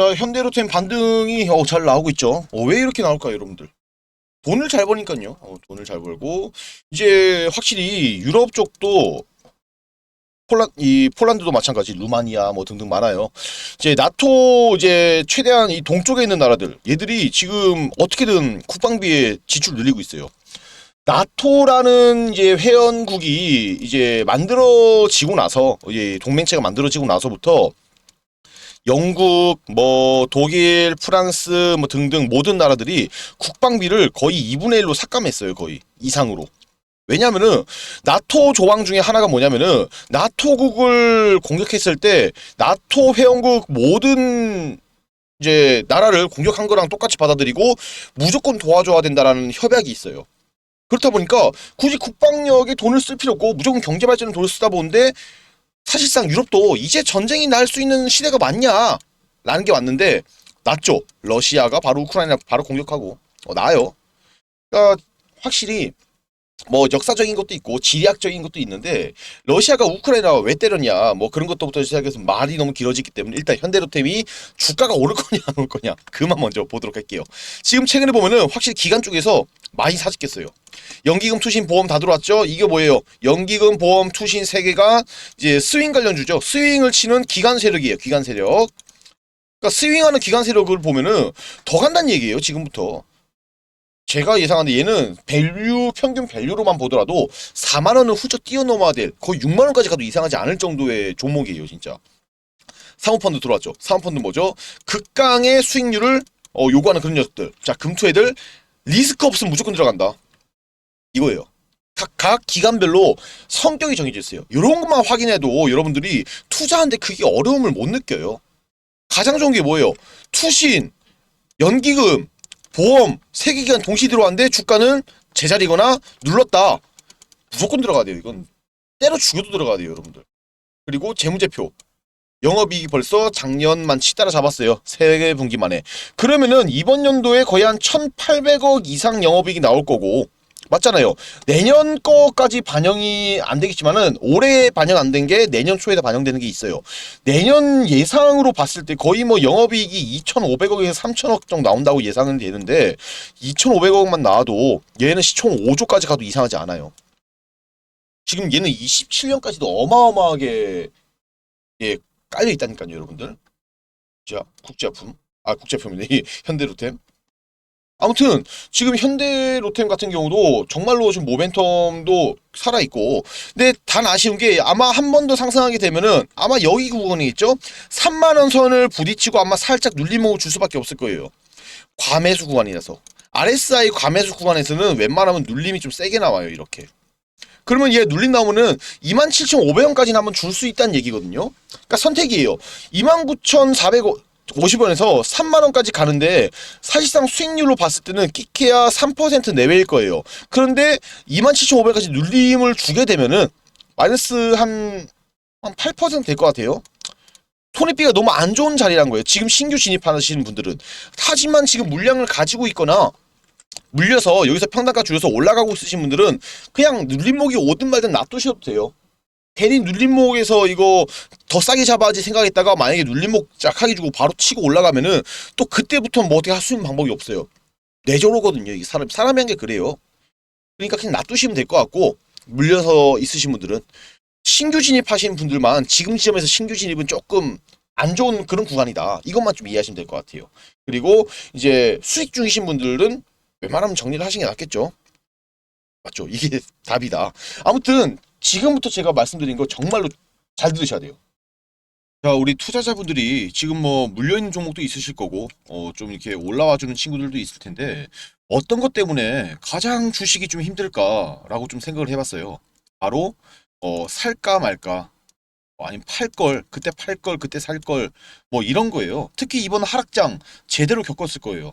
자, 현대로템 반등이 어, 잘 나오고 있죠. 어, 왜 이렇게 나올까요, 여러분들? 돈을 잘 버니까요. 어, 돈을 잘 벌고 이제 확실히 유럽 쪽도 폴란 이 폴란드도 마찬가지 루마니아 뭐 등등 많아요. 이제 나토 이제 최대한 이 동쪽에 있는 나라들 얘들이 지금 어떻게든 국방비에 지출 늘리고 있어요. 나토라는 이제 회원국이 이제 만들어지고 나서 이제 동맹체가 만들어지고 나서부터 영국, 뭐 독일, 프랑스 뭐 등등 모든 나라들이 국방비를 거의 2분의 1로 삭감했어요. 거의 이상으로. 왜냐면은 나토 조항 중에 하나가 뭐냐면은 나토국을 공격했을 때 나토 회원국 모든 이제 나라를 공격한 거랑 똑같이 받아들이고 무조건 도와줘야 된다라는 협약이 있어요. 그렇다 보니까 굳이 국방력에 돈을 쓸 필요 없고 무조건 경제 발전에 돈을 쓰다 보는데 사실상 유럽도 이제 전쟁이 날 수 있는 시대가 맞냐? 라는 게 왔는데 낫죠. 러시아가 바로 우크라이나 바로 공격하고 어, 나요. 그러니까 확실히 뭐 역사적인 것도 있고 지리학적인 것도 있는데 러시아가 우크라이나 왜 때렸냐 뭐 그런 것부터 시작해서 말이 너무 길어지기 때문에 일단 현대로템이 주가가 오를 거냐 안 오를 거냐 그만 먼저 보도록 할게요. 지금 최근에 보면은 확실히 기관 쪽에서 많이 사직겠어요. 연기금, 투신, 보험 다 들어왔죠? 이게 뭐예요? 연기금, 보험, 투신 세 개가 이제 스윙 관련주죠. 스윙을 치는 기관 세력이에요. 기관 세력. 그러니까 스윙하는 기관 세력을 보면은 더 간다는 얘기예요. 지금부터. 제가 예상하는데 얘는 밸류 평균 밸류로만 보더라도 4만 원을 훌쩍 뛰어넘어야 될 거의 6만 원까지 가도 이상하지 않을 정도의 종목이에요, 진짜. 사모펀드 들어왔죠. 사모펀드 뭐죠? 극강의 수익률을 어, 요구하는 그런 녀석들. 자, 금투 애들 리스크 없으면 무조건 들어간다. 이거예요. 각, 각 기관별로 성격이 정해져 있어요. 이런 것만 확인해도 여러분들이 투자하는데 크게 어려움을 못 느껴요. 가장 좋은 게 뭐예요? 투신, 연기금, 보험 세개 기간 동시 들어왔는데 주가는 제자리거나 눌렀다. 무조건 들어가야 돼요. 이건 때려 죽여도 들어가야 돼요, 여러분들. 그리고 재무제표. 영업이익이 벌써 작년만 치 따라 잡았어요. 세 분기 만에. 그러면은 이번 연도에 거의 한 1,800억 이상 영업이익이 나올 거고 맞잖아요. 내년 거까지 반영이 안 되겠지만은 올해 반영 안 된 게 내년 초에다 반영되는 게 있어요. 내년 예상으로 봤을 때 거의 뭐 영업이익이 2,500억에서 3,000억 정도 나온다고 예상은 되는데 2,500억만 나와도 얘는 시총 5조까지 가도 이상하지 않아요. 지금 얘는 27년까지도 어마어마하게 예 깔려 있다니까요, 여러분들. 자, 국제화품. 아, 국제화품이네. 이 현대로템. 아무튼 지금 현대 로템 같은 경우도 정말로 지금 모멘텀도 살아 있고 근데 단 아쉬운 게 아마 한 번 더 상승하게 되면은 아마 여기 구간이 있죠? 3만 원 선을 부딪히고 아마 살짝 눌림목을 줄 수밖에 없을 거예요. 과매수 구간이라서. RSI 과매수 구간에서는 웬만하면 눌림이 좀 세게 나와요 이렇게. 그러면 얘 눌림 나오면은 27,500원까지는 한번 줄 수 있다는 얘기거든요? 그러니까 선택이에요. 29,400원 50원에서 3만 원까지 가는데 사실상 수익률로 봤을 때는 끼케야 3% 내외일 거예요. 그런데 27,500까지 눌림을 주게 되면은 마이너스 한, 한 8%될 것 같아요. 손해비가 너무 안 좋은 자리란 거예요. 지금 신규 진입하시는 분들은. 하지만 지금 물량을 가지고 있거나 물려서 여기서 평단가 줄여서 올라가고 있으신 분들은 그냥 눌림목이 오든 말든 놔두셔도 돼요. 괜히 눌림목에서 이거 더 싸게 잡아야지 생각했다가 만약에 눌림목 짝하게 주고 바로 치고 올라가면은 또 그때부터 뭐 어떻게 할 수 있는 방법이 없어요. 뇌저로거든요. 이 사람 사람이 한 게 그래요. 그러니까 그냥 놔두시면 될 것 같고 물려서 있으신 분들은 신규 진입하신 분들만 지금 지점에서 신규 진입은 조금 안 좋은 그런 구간이다. 이것만 좀 이해하시면 될 것 같아요. 그리고 이제 수익 중이신 분들은 웬만하면 정리를 하시는 게 낫겠죠. 맞죠? 이게 답이다. 아무튼 지금부터 제가 말씀드린 거 정말로 잘 들으셔야 돼요. 자, 우리 투자자분들이 지금 뭐 물려 있는 종목도 있으실 거고, 어, 좀 이렇게 올라와 주는 친구들도 있을 텐데, 어떤 것 때문에 가장 주식이 좀 힘들까라고 좀 생각을 해봤어요. 바로, 어, 살까 말까, 어, 아니면 팔 걸, 그때 팔 걸, 그때 살 걸, 뭐 이런 거예요. 특히 이번 하락장 제대로 겪었을 거예요.